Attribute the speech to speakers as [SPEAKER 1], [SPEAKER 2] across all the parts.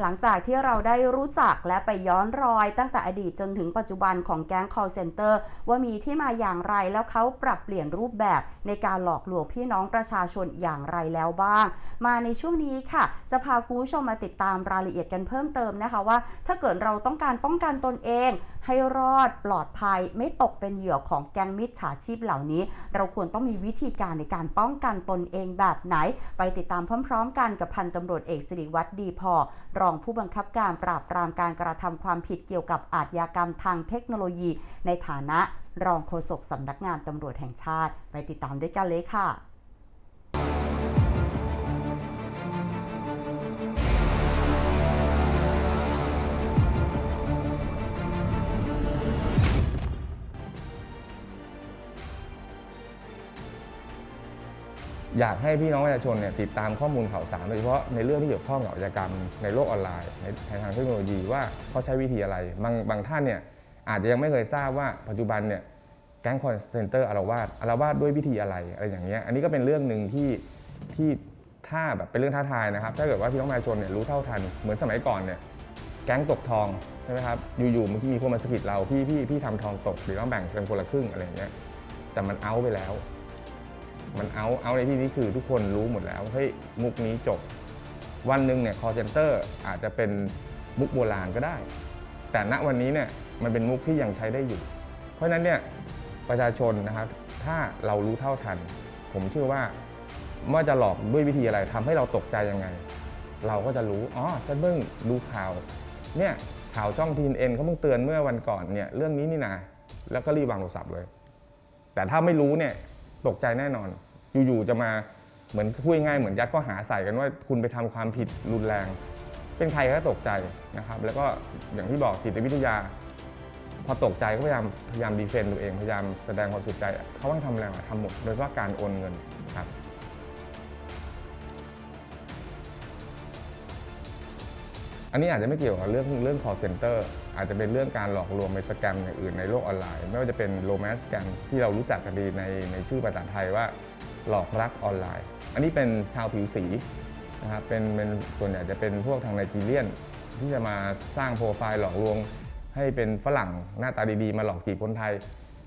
[SPEAKER 1] หลังจากที่เราได้รู้จักและไปย้อนรอยตั้งแต่อดีตจนถึงปัจจุบันของแก๊ง call center ว่ามีที่มาอย่างไรแล้วเขาปรับเปลี่ยนรูปแบบในการหลอกลวงพี่น้องประชาชนอย่างไรแล้วบ้าง มาในช่วงนี้ค่ะ จะพาคุณผู้ชมมาติดตามรายละเอียดกันเพิ่มเติมนะคะว่า ถ้าเกิดเราต้องการป้องกันตนเอง ให้รอดปลอดภัยไม่ตกเป็นเหยื่อของแก๊งมิจฉาชีพเหล่านี้ เราควรต้องมีวิธีการในการป้องกันตนเองแบบไหน ไปติดตามพร้อม ๆ กันกับพันตำรวจเอกสิริวัตรดีพอ รองผู้บังคับการปราบปรามการกระทำความผิดเกี่ยวกับอาชญากรรมทางเทคโนโลยี ในฐานะรองโฆษกสำนักงานตำรวจแห่งชาติ ไปติดตามด้วยกันเลยค่ะ
[SPEAKER 2] อยากให้พี่น้องประชาชนเนี่ยติดตามข้อมูลข่าวสารโดยเฉพาะในเรื่องที่เกี่ยวข้องกับอาชญากรรมในโลกออนไลน์ในทางเทคโนโลยีว่าเขาใช้วิธีอะไร บางบางท่านเนี่ยอาจจะยังไม่เคยทราบว่าปัจจุบันเนี่ยแก๊งคอนเซนเตอร์อารวาสอารวาสด้วยวิธีอะไรอะไรอย่างเงี้ยอันนี้ก็เป็นเรื่องหนึ่งที่ที่ถ้าแบบเป็นเรื่องท้าทายนะครับ ถ้าเกิดว่าพี่น้องประชาชนเนี่ยรู้เท่าทัน เหมือนสมัยก่อนเนี่ยแก๊งตกทองใช่ไหมครับอยู่ๆมันมีคนมาสะกิดเราพี่พี่พี่ทำทองตกหรือต้องแบ่งเป็นคนละครึ่งอะไรอย่างเงี้ยแต่มันเอาไปแล้ว มันเอาเอาในที่นี้คือทุกคนรู้หมดแล้วเฮ้ยมุกนี้จบ วันหนึ่งเนี่ย call center อาจจะเป็นมุกโบราณก็ได้ แต่ณวันนี้เนี่ยมันเป็นมุกที่ยังใช้ได้อยู่ เพราะฉะนั้นเนี่ยประชาชนนะครับถ้าเรารู้เท่าทัน ผมเชื่อว่าว่าจะหลอกด้วยวิธีอะไรทำให้เราตกใจยังไง เราก็จะรู้อ๋อฉันเพิ่งดูข่าวเนี่ยข่าวช่องทีนเอ็นเขาเพิ่งเตือนเมื่อวันก่อนเนี่ยเรื่องนี้นี่นะแล้วก็รีบวางโทรศัพท์เลย แต่ถ้าไม่รู้เนี่ย ตกใจแน่นอน อยู่ๆจะมาเหมือนพูดง่ายเหมือนยัดข้อหาใส่กันว่าคุณไปทำความผิดรุนแรง เป็นใครก็ตกใจนะครับ แล้วก็อย่างที่บอกจิตวิทยา พอตกใจก็พยายามพยายามดีเฟนต์ตัวเองพยายามแสดงความสุดใจเขาให้ทำอะไรมาทำหมดโดยเฉพาะการโอนเงินครับ อันนี้อาจจะไม่เกี่ยวกับเรื่องเรื่อง call center อาจจะเป็นเรื่องการหลอกลวงไปสแกมอย่างอื่นในโลกออนไลน์ ไม่ว่าจะเป็น romance scam ที่เรารู้จักกันดีในในชื่อภาษาไทยว่าหลอกรักออนไลน์ อันนี้เป็นชาวผิวสีนะครับเป็นเป็นส่วนใหญ่จะเป็นพวกทางไนจีเรียน ที่จะมาสร้างโปรไฟล์หลอกลวง ให้เป็นฝรั่งหน้าตาดีๆ มาหลอกจีบคนไทย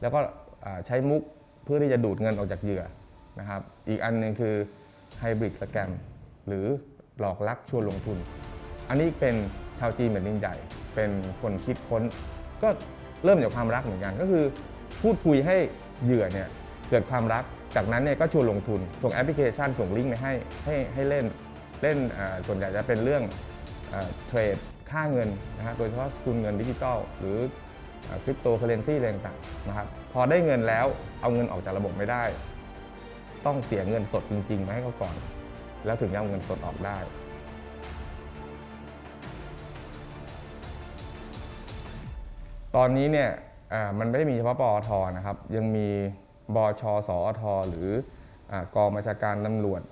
[SPEAKER 2] แล้วก็ใช้มุกเพื่อที่จะดูดเงินออกจากเหยื่อนะครับอีกอันหนึ่งคือไฮบริดสแกมหรือหลอกลักชวนลงทุน อันนี้เป็นชาวจีนแผ่นดินใหญ่เป็นคนคิดค้น ก็เริ่มจากความรักเหมือนกัน ก็คือพูดคุยให้เหยื่อเนี่ยเกิดความรัก จากนั้นเนี่ยก็ชวนลงทุนส่งแอปพลิเคชันส่งลิงก์ไปให้ให้ให้เล่นเล่นส่วนใหญ่จะเป็นเรื่องเทรดค่าเงินนะครับโดยเฉพาะสกุลเงินดิจิตอลหรือคริปโตเคอเรนซีอะไรต่างๆนะครับพอได้เงินแล้วเอาเงินออกจากระบบไม่ได้ ต้องเสียเงินสดจริงๆมาให้เขาก่อน แล้วถึงจะเอาเงินสดออกได้ ตอนนี้เนี่ยมันไม่ได้มีเฉพาะปอทนะครับ ยังมีบชสอทหรืออกองบัญชาการตำรวจ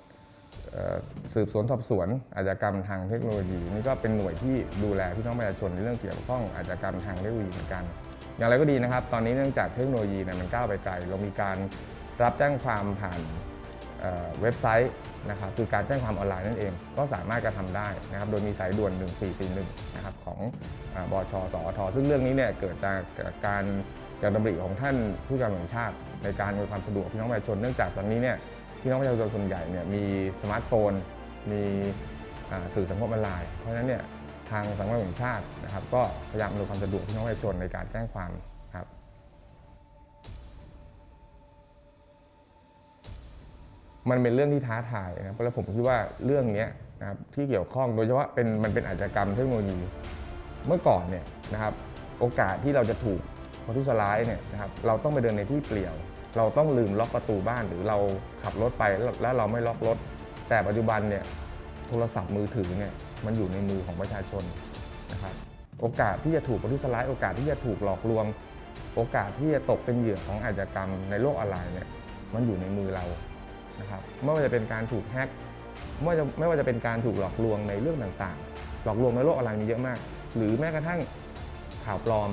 [SPEAKER 2] สืบสวนสอบสวนอาชญากรรมทางเทคโนโลยีนี่ก็เป็นหน่วยที่ดูแลพี่น้องประชาชนในเรื่องเกี่ยวข้องอาชญากรรมทางเทคโนโลยีเหมือนกัน อย่างไรก็ดีนะครับ ตอนนี้เนื่องจากเทคโนโลยีเนี่ยมันก้าวไปไกลเรามีการรับแจ้งความผ่าน เว็บไซต์นะครับคือการแจ้งความออนไลน์นั่นเอง ก็สามารถกระทำได้นะครับโดยมีสายด่วน 1441นะครับของเอ่อบชสอทซึ่งเรื่องนี้เนี่ยเกิดจากการการดำริของท่านผู้การแห่งชาติ ในการอำนวยความสะดวกพี่น้องประชาชนเนื่องจากตอนนี้เนี่ยพี่น้องประชาชนส่วนใหญ่เนี่ยมีสมาร์ทโฟน มีสื่อสังคมออนไลน์ เพราะฉะนั้นเนี่ยทางสังคมแห่งชาตินะครับก็พยายามอำนวยความสะดวกพี่น้องประชาชนในการแจ้งความ มันเป็นเรื่องที่ท้าทายนะครับแล้วผมคิดว่าเรื่องนี้นะครับที่เกี่ยวข้องโดยเฉพาะเป็นมันเป็นอาชญากรรมเทคโนโลยีเมื่อก่อนเนี่ยนะครับโอกาสที่เราจะถูกคนทุสร้ายเนี่ยนะครับเราต้องไปเดินในที่เปลี่ยว เราต้องลืมล็อกประตูบ้านหรือเราขับรถไปแล้วเราไม่ล็อกรถ แต่ปัจจุบันเนี่ยโทรศัพท์มือถือเนี่ยมันอยู่ในมือของประชาชนนะครับโอกาสที่จะถูกคนทุสร้ายโอกาสที่จะถูกหลอกลวง โอกาสที่จะตกเป็นเหยื่อของอาชญากรรมในโลกออนไลน์เนี่ยมันอยู่ในมือเรา นะครับไม่ว่าจะเป็นการถูกแฮกไม่ว่าจะไม่ว่าจะเป็นการถูกหลอกลวงในเรื่องต่างๆ หลอกลวงในโลกออนไลน์มีเยอะมาก หรือแม้กระทั่งข่าวปลอม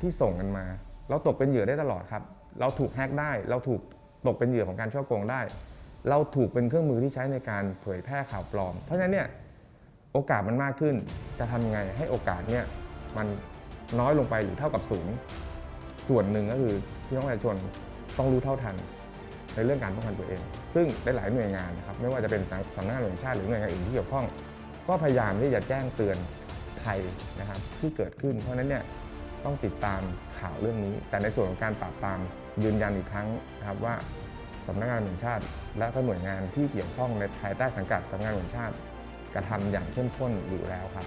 [SPEAKER 2] ที่ส่งกันมา เราตกเป็นเหยื่อได้ตลอดครับ เราถูกแฮกได้ เราถูกตกเป็นเหยื่อของการช่อโกงได้ เราถูกเป็นเครื่องมือที่ใช้ในการเผยแพร่ข่าวปลอม เพราะฉะนั้นเนี่ยโอกาสมันมากขึ้น จะทำยังไงให้โอกาสเนี่ยมันน้อยลงไปหรือเท่ากับศูนย์ส่วนหนึ่งก็คือพี่น้องประชาชนต้องรู้เท่าทัน ในเรื่องการป้องกันตัวเอง ซึ่งหลายๆหน่วยงานนะครับไม่ว่าจะเป็นสำนักงานตำรวงชาติหรือหน่วยงานอื่นที่เกี่ยวข้อง ก็พยายามที่จะแจ้งเตือนภัยนะครับที่เกิดขึ้น เพราะฉะนั้นเนี่ยต้องติดตามข่าวเรื่องนี้ แต่ในส่วนของการปราบปรามยืนยันอีกครั้งนะครับว่าสำนักงานตำรวงชาติ และก็หน่วยงานที่เกี่ยวข้องในภายใต้สังกัดสำนักงานตำรวงชาติกระทำอย่างเข้มข้นอยู่แล้วครับ